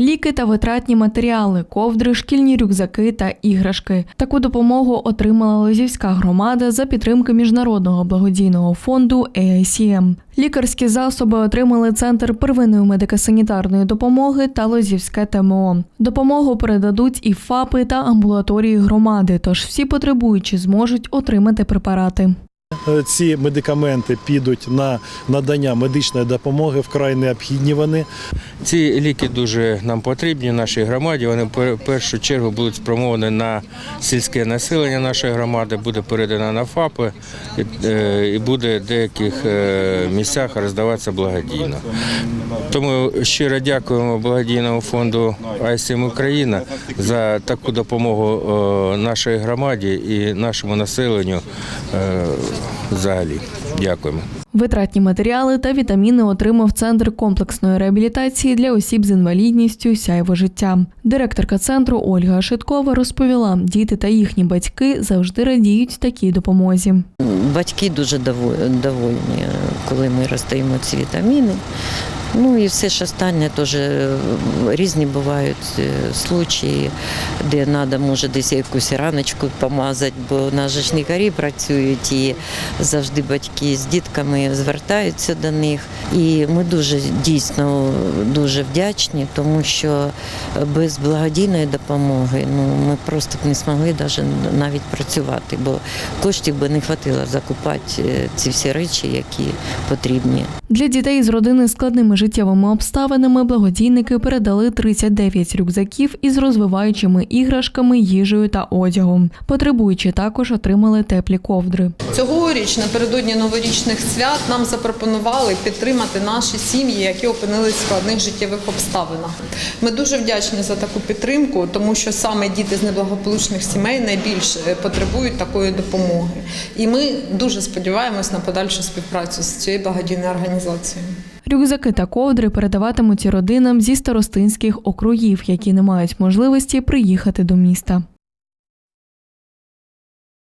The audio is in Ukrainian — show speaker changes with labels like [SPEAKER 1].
[SPEAKER 1] ліки та витратні матеріали, ковдри, шкільні рюкзаки та іграшки. Таку допомогу отримала Лозівська громада за підтримки міжнародного благодійного фонду AICM. Лікарські засоби отримали центр первинної медико-санітарної допомоги та Лозівське ТМО. Допомогу передадуть і ФАПи та амбулаторії громади, тож всі потребуючі зможуть отримати препарати.
[SPEAKER 2] Е, Ці медикаменти підуть на надання медичної допомоги, вкрай необхідні вони.
[SPEAKER 3] Ці ліки дуже нам потрібні нашій громаді. Вони в першу чергу будуть спрямовані на сільське населення нашої громади, буде передано на ФАПи і, е, і буде в деяких е, місцях роздаватися благодійно. Тому щиро дякуємо благодійному фонду АСМ Україна за таку допомогу нашій громаді і нашому населенню взагалі. Дякуємо.
[SPEAKER 1] Витратні матеріали та вітаміни отримав центр комплексної реабілітації для осіб з інвалідністю сяйво життя. Директорка центру Ольга Шиткова розповіла, діти та їхні батьки завжди радіють такій допомозі.
[SPEAKER 4] Батьки дуже довольні, коли ми роздаємо ці вітаміни. Ну і все ж останнє теж е, різні бувають е, случаї, де треба, може, десь якусь раночку помазати, бо у ж лікарі працюють і завжди батьки з дітками звертаються до них. І ми дуже дійсно дуже вдячні, тому що без благодійної допомоги ну, ми просто б не змогли навіть працювати, бо коштів би не вистачило закупати е, ці всі речі, які потрібні.
[SPEAKER 1] Для дітей з родини з складними життєвими обставинами благодійники передали 39 рюкзаків із розвиваючими іграшками, їжею та одягом. Потребуючі також отримали теплі ковдри.
[SPEAKER 5] Цьогоріч напередодні новорічних свят нам запропонували підтримати наші сім'ї, які опинились в складних життєвих обставинах. Ми дуже вдячні за таку підтримку, тому що саме діти з неблагополучних сімей найбільше потребують такої допомоги. І ми дуже сподіваємось на подальшу співпрацю з цією благодійною організацією.
[SPEAKER 1] Рюкзаки та ковдри передаватимуть родинам зі старостинських округів, які не мають можливості приїхати до міста.